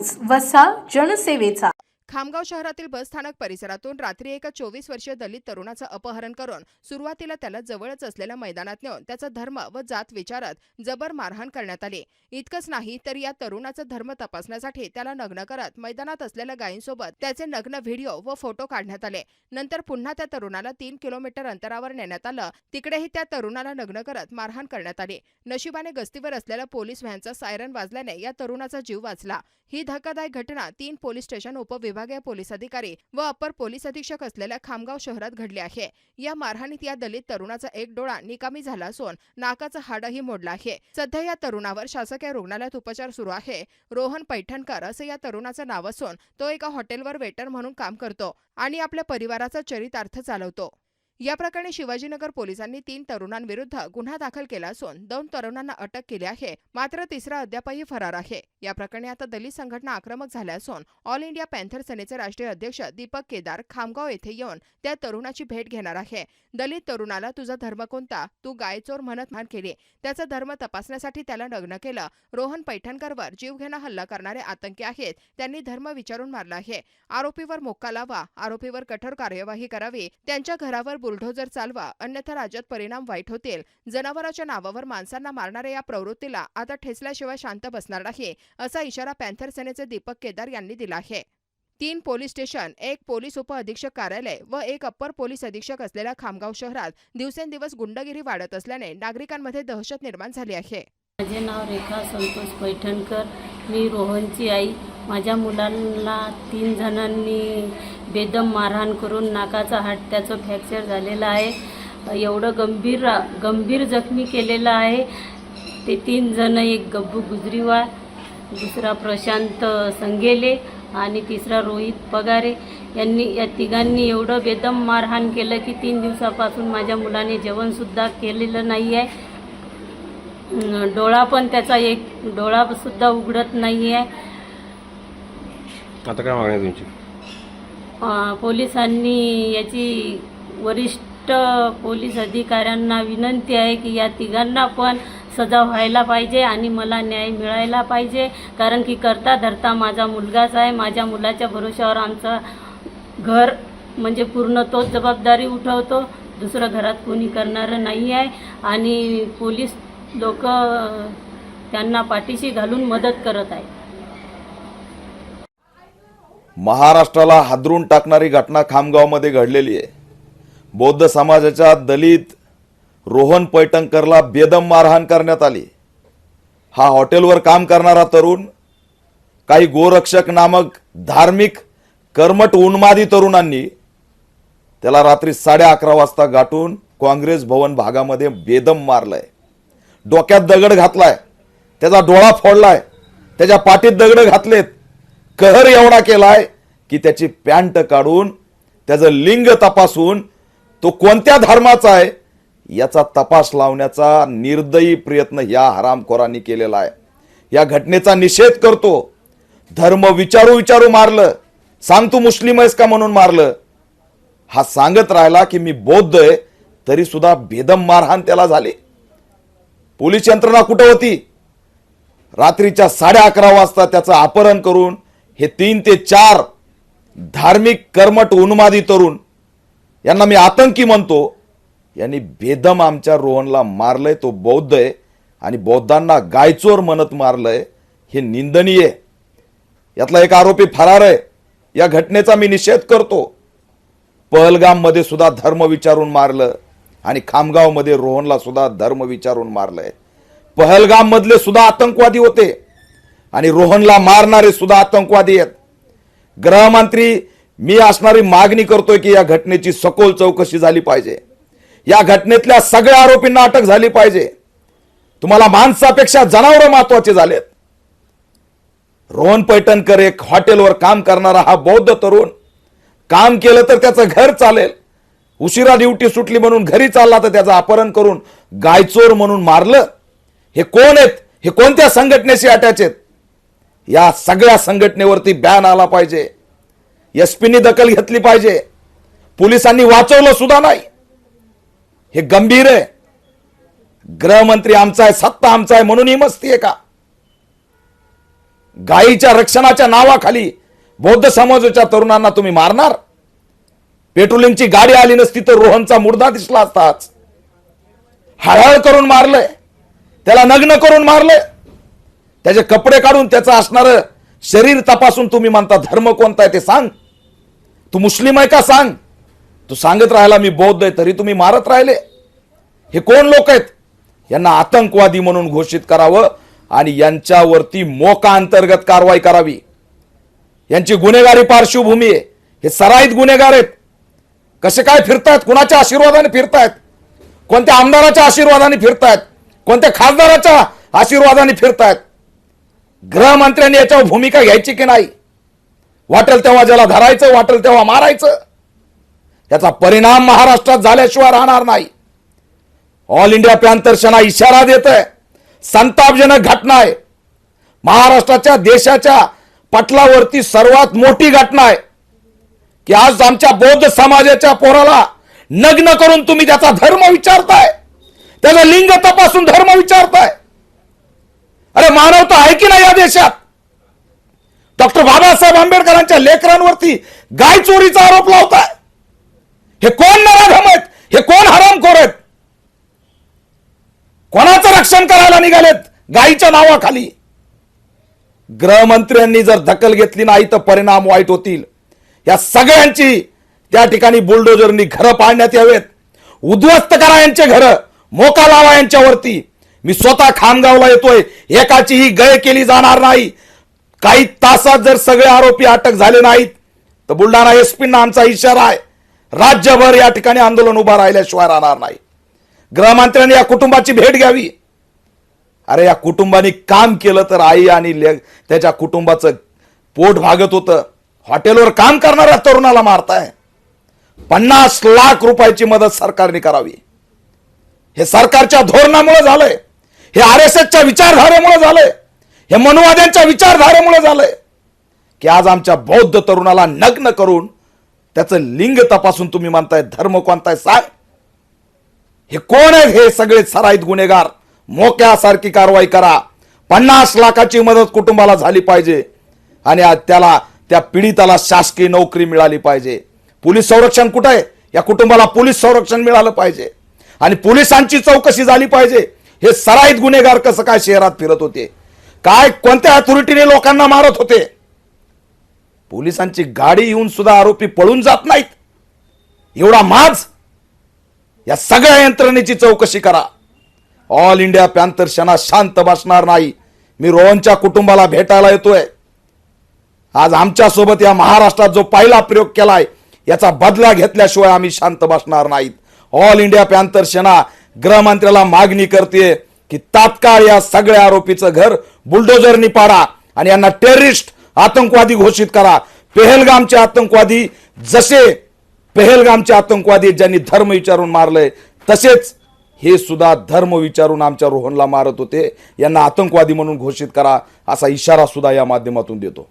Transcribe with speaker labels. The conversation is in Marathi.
Speaker 1: न्यूज वसा जनसेवेचा.
Speaker 2: खामगाव शहरातील बसस्थानक परिसरातून रात्री एका चोवीस वर्षीय दलित तरुणाचं अपहरण करून सुरुवातीला त्याला जवळच असलेल्या मैदानात नेऊन त्याचा धर्म व जात विचारत जबर मारहाण करण्यात आली. इतकंच नाही तर या तरुणाचा धर्म तपासण्यासाठी त्याला नग्न करत मैदानात असलेल्या गायींसोबत त्याचे नग्न व्हिडिओ व फोटो काढण्यात आले. नंतर पुन्हा त्या तरुणाला तीन किलोमीटर अंतरावर नेण्यात आलं. तिकडेही त्या तरुणाला नग्न करत मारहाण करण्यात आली. नशिबाने गस्तीवर असलेल्या पोलीस व्हॅनचा सायरन वाजल्याने या तरुणाचा जीव वाचला. ही धक्कादायक घटना तीन पोलीस स्टेशन उपविभाग विभागीय पोलीस अधिकारी व अपर पोलीस अधीक्षक असलेल्या खामगाव शहरात घडली आहे. या मारहाणीत या दलित तरुणाचा एक डोळा निकामी झाला असून नाकाचं हाडही मोडलं आहे. सध्या या तरुणावर शासकीय रुग्णालयात उपचार सुरू आहे. रोहन पैठणकर असं या तरुणाचं नाव असून तो एका हॉटेलवर वेटर म्हणून काम करतो आणि आपल्या परिवाराचा चरितार्थ चालवतो. या प्रकरणी शिवाजीनगर पोलिसांनी तीन तरुणांविरुद्ध गुन्हा दाखल केला असून दोन तरुणांना अटक केली आहे. मात्र तिसरा अद्यापही फरार आहे. या प्रकरणी आता दलित संघटना आक्रमक झाल्या असून ऑल इंडिया पॅन्थर सेनेचे राष्ट्रीय अध्यक्ष दीपक केदार खामगाव येथे येऊन त्या तरुणाची भेट घेणार आहे. दलित तरुणाला तुझा धर्म कोणता? तू गायचोर म्हणत मान केली. त्याचा धर्म तपासण्यासाठी त्याला लग्न केलं. रोहन पैठणकरवर जीवघेणा हल्ला करणारे आतंकी आहेत. त्यांनी धर्म विचारून मारला आहे. आरोपीवर मोक्का लावा. आरोपीवर कठोर कार्यवाही करावी. त्यांच्या घरावर बुलडोझर चालवा अन्यथा राज्यात परिणाम वाईट होतील. जनावरांच्या नावावर माणसांना मारणाऱ्या या प्रवृत्तीला आता ठेचल्याशिवाय शांत बसणार नाही असा इशारा पॅन्थर सेनेचे दीपक केदार यांनी दिला आहे. तीन पोलीस स्टेशन एक पोलीस उपअधीक्षक कार्यालय व एक अप्पर पोलीस अधीक्षक असलेल्या खामगाव शहरात दिवसेंदिवस गुंडगिरी वाढत असल्याने नागरिकांमध्ये दहशत निर्माण झाली आहे.
Speaker 3: माझे नाव रेखा संतोष पैठणकर. मी रोहनची आई. माझ्या मुलांना तीन जणांनी बेदम मारहाण करून नाकाचा हाड त्याचं फ्रॅक्चर झालेलं आहे. एवढं गंभीर गंभीर जखमी केलेलं आहे. ते तीन जण एक गब्बू गुजरीवार दुसरा प्रशांत संगेले आणि तिसरा रोहित पगारे. यांनी या तिघांनी एवढं बेदम मारहाण केलं की तीन दिवसापासून माझ्या मुलाने जेवणसुद्धा केलेलं नाही आहे डोळा पण त्याचा एक डोळा सुद्धा उघडत नाही आहे
Speaker 4: आता काय मागणी आहे तुमची?
Speaker 3: पोलिसांनी याची वरिष्ठ पोलीस अधिकाऱ्यांना विनंती आहे की या तिघांना पण सजा व्हायला पाहिजे आणि मला न्याय मिळायला पाहिजे. कारण की करता धरता माझा मुलगाच आहे. माझ्या मुलाच्या भरोश्यावर आमचं घर म्हणजे पूर्ण तोच जबाबदारी उठवतो. दुसरं घरात कोणी करणारं नाही आहे आणि पोलीस लोक त्यांना पाठीशी घालून मदत करत आहेत.
Speaker 5: महाराष्ट्राला हादरून टाकणारी घटना खामगावमध्ये घडलेली आहे. बौद्ध समाजाच्या दलित रोहन पैठणकरला बेदम मारहाण करण्यात आली. हा हॉटेलवर काम करणारा तरुण काही गोरक्षक नामक धार्मिक कर्मट उन्मादी तरुणांनी त्याला रात्री साडे अकरा वाजता गाठून काँग्रेस भवन भागामध्ये बेदम मारलंय. डोक्यात दगड घातलाय. त्याचा डोळा फोडलाय. त्याच्या पाठीत दगड घातलेत. कहर एवढा केलाय की त्याची पॅन्ट काढून त्याचं लिंग तपासून तो कोणत्या धर्माचा आहे याचा तपास लावण्याचा निर्दयी प्रयत्न या हरामखोरांनी केलेला आहे. या घटनेचा निषेध करतो. धर्म विचारू विचारू मारलं. सांग तू मुस्लिम आहेस का म्हणून मारलं. हा सांगत राहिला की मी बौद्ध आहे तरी सुद्धा भेदम मारहाण त्याला झाली. पोलीस यंत्रणा कुठं होती? रात्रीच्या साडे अकरा वाजता त्याचं अपहरण करून हे तीन ते चार धार्मिक कर्मट उन्मादी तरुण यांना मी आतंकी म्हणतो यांनी बेदम आमच्या रोहनला मारलंय तो बौद्ध आहे आणि बौद्धांना गायचोर म्हणत मारलंय हे निंदनीय यातला एक आरोपी फरार आहे. या घटनेचा मी निषेध करतो. पहलगाममध्ये सुद्धा धर्म विचारून मारलं. आणि खामगावमध्ये रोहनला सुद्धा धर्म विचारून मारलंय. पहलगाम मधले सुद्धा आतंकवादी होते. आणि रोहनला मारणारे सुद्धा आतंकवादी आहेत. गृहमंत्री मी असणारी मागणी करतोय की या घटनेची सखोल चौकशी झाली पाहिजे. या घटनेतल्या सगळ्या आरोपींना अटक झाली पाहिजे. तुम्हाला माणसापेक्षा जनावरं महत्त्वाचे झालेत. रोहन पैठणकर एक हॉटेलवर काम करणारा हा बौद्ध तरुण. काम केलं तर त्याचं घर चालेल. उशिरा ड्युटी सुटली म्हणून घरी चालला तर त्याचं अपहरण करून गायचोर म्हणून मारलं. हे कोण आहेत? हे कोणत्या संघटनेशी अटॅच आहेत? या सगळ्या संघटनेवरती बॅन आला पाहिजे. एसपीनी दखल घेतली पाहिजे. पोलिसांनी वाचवलं सुद्धा नाही. हे गंभीर आहे. गृहमंत्री आमचा आहे सत्ता आमचा आहे म्हणून ही मस्ती आहे का? गायीच्या रक्षणाच्या नावाखाली बौद्ध समाजाच्या तरुणांना तुम्ही मारणार? पेट्रोलिंगची गाडी आली नसती तर रोहनचा मुर्दा दिसला असताच. हळहळ करून मारलंय. त्याला नग्न करून मारलंय. त्याचे कपडे काढून त्याचं असणारं शरीर तपासून तुम्ही म्हणता धर्म कोणता आहे ते सांग. तू मुस्लिम आहे का सांग. तू सांगत राहिला मी बौद्ध आहे तरी तुम्ही मारत राहिले. हे कोण लोक आहेत? यांना आतंकवादी म्हणून घोषित करावं आणि यांच्यावरती मोका अंतर्गत कारवाई करावी. यांची गुन्हेगारी पार्श्वभूमी आहे. हे सराईत गुन्हेगार आहेत. कसे काय फिरतायत? कुणाच्या आशीर्वादाने फिरतायत? कोणत्या आमदाराच्या आशीर्वादाने फिरतायत? कोणत्या खासदाराच्या आशीर्वादाने फिरतायत? गृहमंत्र्यांनी याच्यावर भूमिका घ्यायची की नाही? वाटेल तेव्हा ज्याला धरायचं वाटेल तेव्हा मारायचं. याचा परिणाम महाराष्ट्रात झाल्याशिवाय राहणार नाही. ऑल इंडिया पॅन्थर्सना इशारा देत आहे संतापजनक घटना आहे. महाराष्ट्राच्या देशाच्या पटलावरती सर्वात मोठी घटना आहे. की आज आमच्या बौद्ध समाजाच्या पोराला नग्न करून तुम्ही त्याचा धर्म विचारताय. त्याचा लिंग तपासून धर्म विचारताय. अरे मानवता आहे की नाही या देशात? डॉक्टर बाबासाहेब आंबेडकरांच्या लेकरांवरती गाय चोरीचा आरोप लावताय. हे कोण नराधम आहेत? हे कोण हरामखोर आहेत? कोणाचं रक्षण करायला निघालेत? गायीच्या नावाखाली. गृहमंत्र्यांनी जर दखल घेतली नाही तर परिणाम वाईट होतील. या सगळ्यांची त्या ठिकाणी बुलडोजरनी घरं पाडण्यात यावेत. उद्ध्वस्त करा यांचे घरं. मोका लावा यांच्यावरती. मी स्वतः खामगावला येतोय. एकाचीही गय केली जाणार नाही. काही तासात जर सगळे आरोपी अटक झाले नाहीत तर बुलढाणा एसपींना आमचा इशारा आहे. राज्यभर या ठिकाणी आंदोलन उभा राहिल्याशिवाय राहणार नाही. गृहमंत्र्यांनी या कुटुंबाची भेट घ्यावी. अरे या कुटुंबाने काम केलं तर आई आणि ले- त्याच्या कुटुंबाचं पोट भागत होतं. हॉटेलवर काम करणाऱ्या तरुणाला मारताय. पन्नास लाख रुपयाची मदत सरकारने करावी. हे सरकारच्या धोरणामुळे झालंय. हे आर एस एसच्या विचारधारेमुळे झालंय. हे मनुवाद्यांच्या विचारधारेमुळे झालंय. की आज आमच्या बौद्ध तरुणाला नग्न करून त्याचं लिंग तपासून तुम्ही म्हणताय धर्म कोणताय सांग. हे कोण आहेत हे सगळे सराईत गुन्हेगार? मोक्यासारखी कारवाई करा. पन्नास लाखाची मदत कुटुंबाला झाली पाहिजे. आणि आज त्याला त्या पीडिताला शासकीय नोकरी मिळाली पाहिजे. पोलीस संरक्षण कुठं आहे? या कुटुंबाला पोलीस संरक्षण मिळालं पाहिजे. आणि पोलिसांची चौकशी झाली पाहिजे. हे सराईत गुन्हेगार कसं काय शहरात फिरत होते? काय कोणत्या अथॉरिटीने लोकांना मारत होते? पोलिसांची गाडी येऊन सुद्धा आरोपी पळून जात नाहीत. एवढा माज? या सगळ्या यंत्रणेची चौकशी करा. ऑल इंडिया पॅन्थर सेना शांत बसणार नाही. मी रोहनच्या कुटुंबाला भेटायला येतोय. आज आमच्यासोबत या महाराष्ट्रात जो पहिला प्रयोग केलाय याचा बदला घेतल्याशिवाय आम्ही शांत बसणार नाहीत. ऑल इंडिया पॅन्थर सेना गृहमंत्र्याला मागणी करते की तात्काळ या सगळ्या आरोपीचं घर बुलडोजरनी पाडा आणि यांना टेररिस्ट आतंकवादी घोषित करा. पेहलगामचे आतंकवादी जसे पेहलगामचे आतंकवादी ज्यांनी धर्म विचारून मारलंय तसेच हे सुद्धा धर्म विचारून आमच्या रोहनला मारत होते. यांना आतंकवादी म्हणून घोषित करा असा इशारा सुद्धा या माध्यमातून देतो.